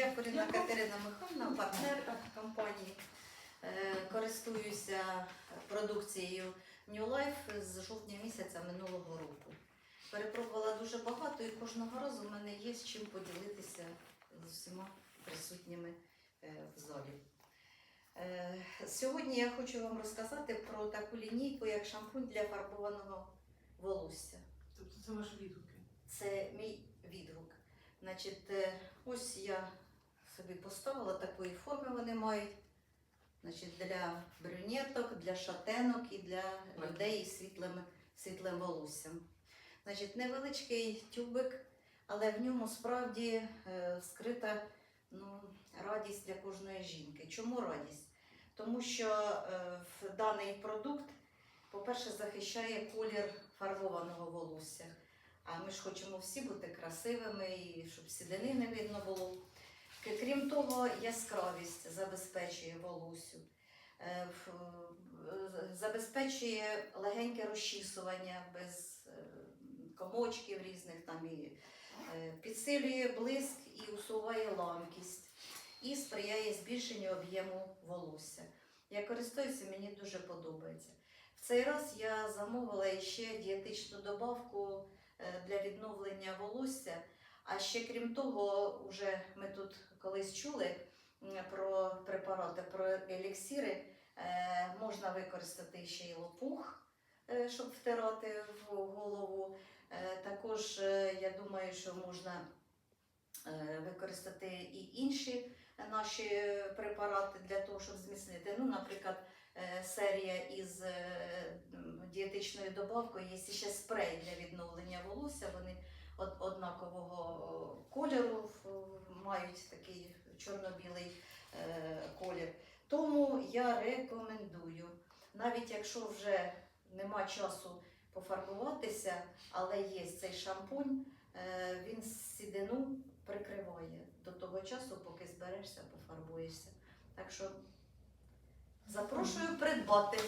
Я Коріна Катерина Михайлівна, партнер компанії. Е, Користуюся продукцією New Life з жовтня місяця минулого року. Перепробувала дуже багато і кожного разу в мене є з чим поділитися з усіма присутніми е, в залі. Е, Сьогодні я хочу вам розказати про таку лінійку, як шампунь для фарбованого волосся. Тобто це ваші відгуки. Це мій відгук. Значить, ось я собі поставила такої форми вони мають. Значить, для брюнеток, для шатенок і для людей із світлим, світлим волоссям. Значить, невеличкий тюбик, але в ньому справді е, скрита ну, радість для кожної жінки. Чому радість? Тому що е, даний продукт, по-перше, захищає колір фарбованого волосся. А ми ж хочемо всі бути красивими і щоб сідини не видно було. К- Крім того, яскравість забезпечує волосю, Е, е, забезпечує легеньке розчісування без е, комочків різних там і е, підсилює блиск і усуває ламкість і сприяє збільшенню об'єму волосся. Я користуюся, мені дуже подобається. В цей раз я замовила ще дієтичну добавку е, для відновлення волосся. А ще крім того, вже ми тут колись чули про препарати, про еліксири. Е, Можна використати ще й лопух, е, щоб втирати в голову. Е, Також я думаю, що можна використати і інші наші препарати для того, щоб зміцнити. Ну, наприклад, серія із дієтичною добавкою є ще спрей для відновлення волосся. Вони однакового кольору мають такий чорно-білий е, колір. Тому я рекомендую, навіть якщо вже нема часу пофарбуватися, але є цей шампунь, е, він сідину прикриває до того часу, поки зберешся, пофарбуєшся. Так що запрошую придбати.